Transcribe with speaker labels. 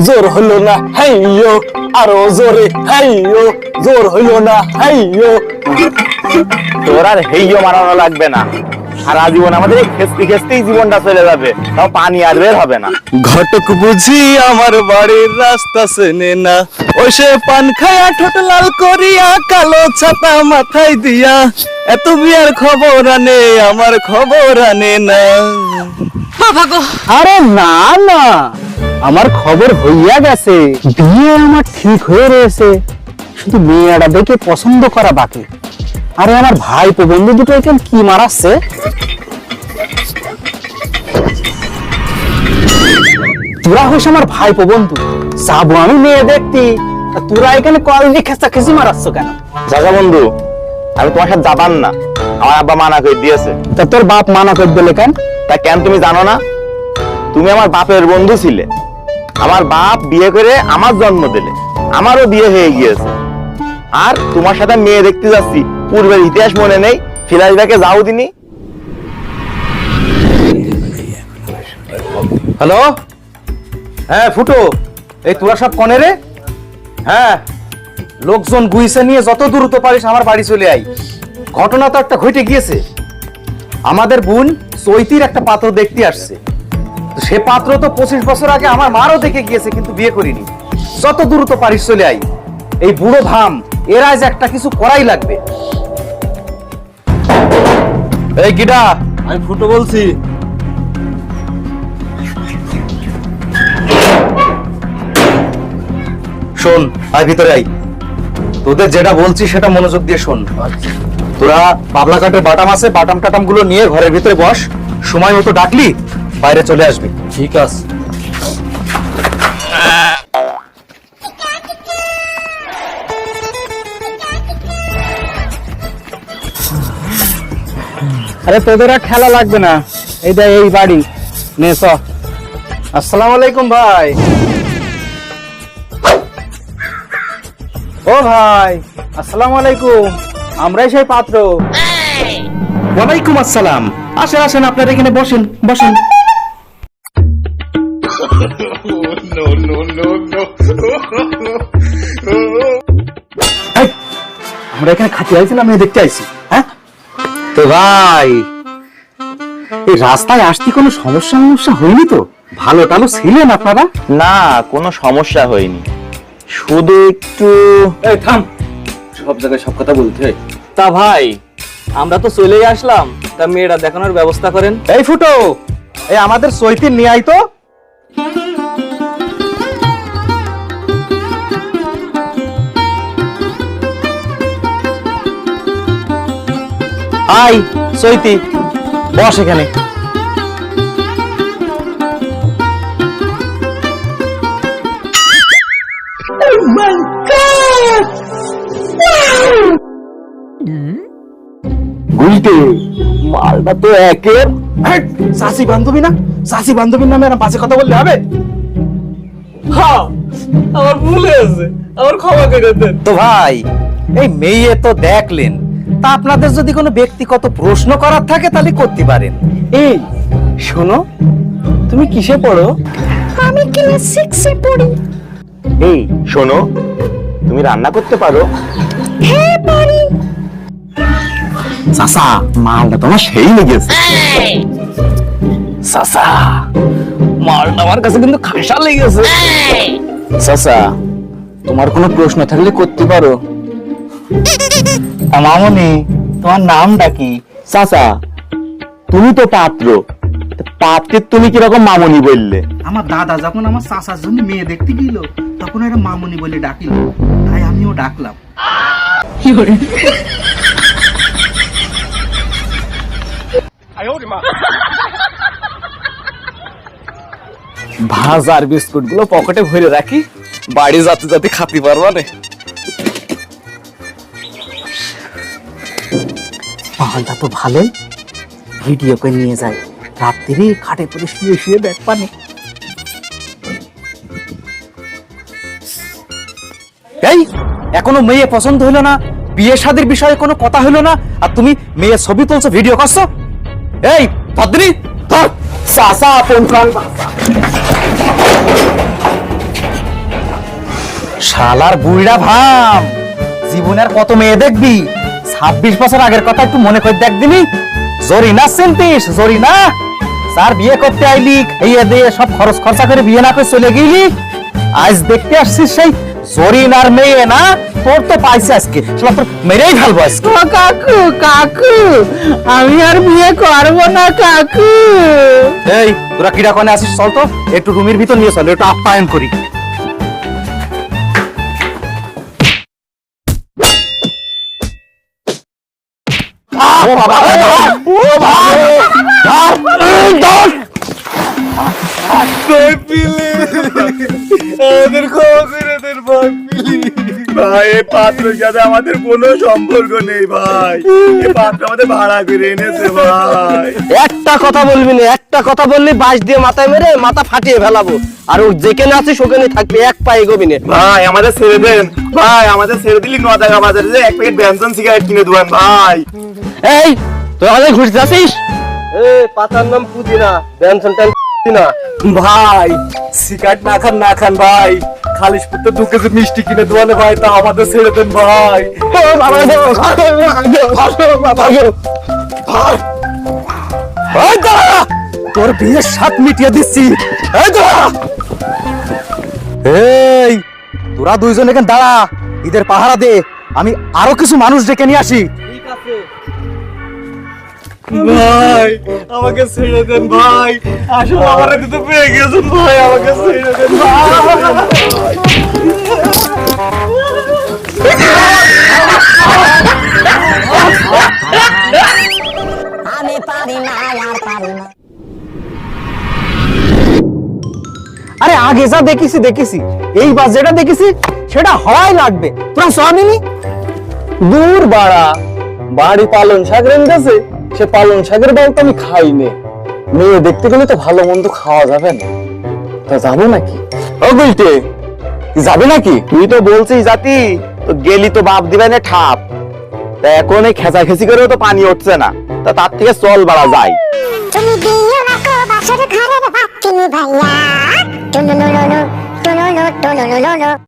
Speaker 1: জোর হলো না হাইয়ো। আরও জোরে হাইয়ো। জোর হলো না হাইয়ো।
Speaker 2: তোর আর হেইও মারানো লাগবে না। সারা জীবন আমাদের এই খেস্তি খেস্তেই জীবনটা চলে যাবে। তাও পানি আর বের হবে না।
Speaker 1: ঘটক বুঝি আমার বাড়ির রাস্তা চেনে না। ওই সে পান খায়া ঠোঁট লাল করিয়া কালো ছাতা মাথায় দিয়া। এত বিয়ার খবর আনে আমার খবর আনে না।
Speaker 3: বাবা গো।
Speaker 1: আরে না না। আমার খবর হইয়া গেছে। বিয়ে আমার ঠিক হয়ে রয়েছে। শুধু মেয়েটা দেখে পছন্দ করা বাকি। আরে আমার ভাই তো বন্ধু দুটো এখানে কি মারাচ্ছে? তোরা আমার ভাই বন্ধু। যাব আমি মেয়ে দেখতি। তোরা এখানে কল দিয়ে খেসা খেসি মারাচ্ছ কেন?
Speaker 2: চাচা বন্ধু আমি তোমার সাথে যাবান না। আমার আব্বা মানা করে দিয়েছে।
Speaker 1: তা তোর বাপ মানা করে দিলে কেন?
Speaker 2: তা কেন তুমি জানো না? তুমি আমার বাপের বন্ধু ছিলে। আমার বাপ বিয়ে করে আমার জন্ম দিলে। আমারও বিয়ে হয়ে গিয়েছে। আর তোমার সাথে মেয়ে দেখতে যাচ্ছি। পূর্বের ইতিহাস মনে নেই। ফিলাসব্যাকে যাও দিনি।
Speaker 4: হ্যালো? হ্যাঁ ফুটো। এই তোরা সব কনে রে? হ্যাঁ। লোকজন গুইসে নিয়ে যত দ্রুত পারিস আমার বাড়ি চলে আই ঘটনা তো একটা ঘটে গিয়েছে। আমাদের বোন চৈতির একটা পাত্র দেখতে আসছে। সে পাত্র তো পঁচিশ বছর আগে আমার মারও দেখে গিয়েছে কিন্তু বিয়ে করিনি। যত দ্রুত পারিস চলে আই এই বুড়ো ভাম এর আজ একটা কিছু করাই লাগবে। এই গিডা
Speaker 1: আমি ফুটো বলছি।
Speaker 4: শোন আয় ভিতরে আই তোদের যেটা বলছি সেটা মনোযোগ দিয়ে শোন। তোরা পাবলা কাঠের বাটাম আছে বাটাম টাটামগুলো নিয়ে ঘরের ভিতরে বস। সময় মতো ডাকলি বাইরে চলে আসবি।
Speaker 1: ঠিক আছে। আরে তোদের আর খেলা লাগবে না। এই দেখ এই বাড়ি। নে চ।
Speaker 4: আসসালামু আলাইকুম ভাই। ও ভাই আসসালামু আলাইকুম। আমরাই সেই পাত্র। ওয়ালাইকুম আসসালাম। আসেন আসেন আপনারা এখানে বসেন বসেন। এই, আমরা এখানে খাতি আইছি না মেয়ে দেখতে আইছি হ্যাঁ? তো ভাই এই রাস্তায় আসতে কোনো সমস্যা সমস্যা হয়নি তো? ভালো টালো ছিলেন আপনারা?
Speaker 2: না কোনো সমস্যা হয়নি। শুধু একটু
Speaker 4: এই থাম। সব জায়গায় সব কথা বলতে হয়।
Speaker 1: তা ভাই আমরা তো চলেই আসলাম। তা মেয়েরা দেখানোর ব্যবস্থা করেন।
Speaker 4: এই ফুটো এই আমাদের সৈতির নিয়ে আই তো। আই সৈতি বস এখানে।
Speaker 1: মালটা তো একের
Speaker 4: সাসি বান্ধবী না? সাসি বান্ধবীর নামে আর বাজে কথা বললে হবে?
Speaker 1: হ্যাঁ আমার ভুল হয়েছে। আমার ক্ষমা করে দেন।
Speaker 4: তো ভাই এই মেয়ে তো দেখলেন। তা আপনাদের যদি কোনো ব্যক্তিগত প্রশ্ন করার থাকে তাহলে করতে পারেন।
Speaker 1: এই শোনো তুমি কিসে পড়ো?
Speaker 3: আমি ক্লাস সিক্সে পড়ি।
Speaker 2: এই শোনো তুমি রান্না করতে পারো?
Speaker 3: হ্যাঁ পারি।
Speaker 1: চাচা মালটা তোমার সেই লেগেছে। চাচা মালটা আমার কাছে কিন্তু খাসা লেগেছে চাচা তোমার কোনো প্রশ্ন থাকলে করতে পারো। মামনি তোমার নামটা কি? চাচা তুমি তো পাত্র। পাত্রের তুমি কীরকম মামনি বললে?
Speaker 5: আমার দাদা যখন আমার চাচার জন্য মেয়ে দেখতে গেল তখন এরা মামনি বলে ডাকিল। তাই আমিও ডাকলাম।
Speaker 1: ভাজার বিস্কুটগুলো পকেটে ভরে রাখি বাড়ি যাতে যাতে খাতে পারবা না।
Speaker 5: মালটা তো ভালোই। ভিডিও করে নিয়ে যায় রাত্রি খাটে পরে শুয়ে শুয়ে ব্যাগ পানে।
Speaker 4: এই এখনও মেয়ে পছন্দ হলো না? বিয়ে শাদীর বিষয়ে কোনো কথা হলো না? আর তুমি মেয়ে ছবি তুলছো ভিডিও করছ? এই ভদ্রি ধর। শালার বুইড়া ভাম। জীবনের কত মেয়ে দেখবি? ছাব্বিশ বছর আগের কথা একটু মনে করে দেখ জরিনা চিনতিস জরিনা? স্যার বিয়ে করতে আইলি খাইয়ে দিয়ে সব খরচ খরচা করে বিয়ে না করে চলে গেলি। আজ দেখতে আসছিস সেই জরিনার মেয়ে না? তোর তো পাইছে আজকে। শালা তোর মেরেই ফেলব আজকে।
Speaker 5: কাকু কাকু আমি আর বিয়ে করব না কাকু।
Speaker 4: এই তোরা কিরা কোনে আসিস চল তো। একটু রুমের ভিতর নিয়ে চল একটু আপ্যায়ন করি।
Speaker 1: আমাদের ভাই এই পাত্রের সাথে আমাদের কোনো সম্পর্ক নেই ভাই। এই পাত্র আমাদের ভাড়া করে এনেছে ভাই।
Speaker 6: একটা কথা বলবি না একটা কথা বললি বাঁশ দিয়ে মাথায় মেরে মাথা ফাটিয়ে ফেলাবো। আর ও যেখানে আছিস ওখানে থাকবে এক পায়ে এগোবি না।
Speaker 2: ভাই আমাদের ছেড়ে দেন। ভাই আমাদের ছেড়ে দিলি ন টাকা বাজারে যে এক প্যাকেট ব্যঞ্জন সিগারেট কিনে দেবেন ভাই।
Speaker 6: এই তুই আমাদের ঘুরতে আসিস এ পাতার নাম পুদিনা বেনসন টেন না।
Speaker 1: ভাই সিগারেট না খান না খান, ভাই। পুত্র দু কেজি মিষ্টি কিনে দেওয়ালে ভাই, তা আমাদের ছেড়ে দেন, ভাই।
Speaker 4: তোর বিয়ের সাত মিটিয়ে দিচ্ছি। এই, তোরা দুইজন এখানে দাঁড়া। ঈদের পাহারা দে। আমি আরও কিছু মানুষ ডেকে নিয়ে আসি।
Speaker 1: ভাই আমাকে ছেড়ে দেন ভাই। আসলে আমার তো পেয়ে গেছেন ভাই আমাকে ছেড়ে দেন ভাই।
Speaker 3: আমি পারি না আর পারি না।
Speaker 5: আরে আগে যা দেখেছি দেখেছি। এইবার যেটা দেখেছি সেটা হওয়াই লাগবে। তোরা স্বামী দূর বাড়া বাড়ি পালন শাক রেঁধেছে সে পালং শাকের ডাল তো আমি খাই নে মেয়ে দেখতে গেলে তো ভালো মন্দ খাওয়া যাবে না। তা যাব নাকি? ও গুলটে, যাবে নাকি?
Speaker 2: তুই তো বলছিস জাতি, তো গেলি তো বাপ দিবে না ঠাপ। তা এখন এই খেচা খেচি করেও তো পানি উঠছে না। তা তার থেকে চল বাড়া যায়
Speaker 3: তুমি দিও না কো বাসর ঘরের বাতি ভাইয়া টুনুনুনুনু টুনুনু টুনুনুনুনু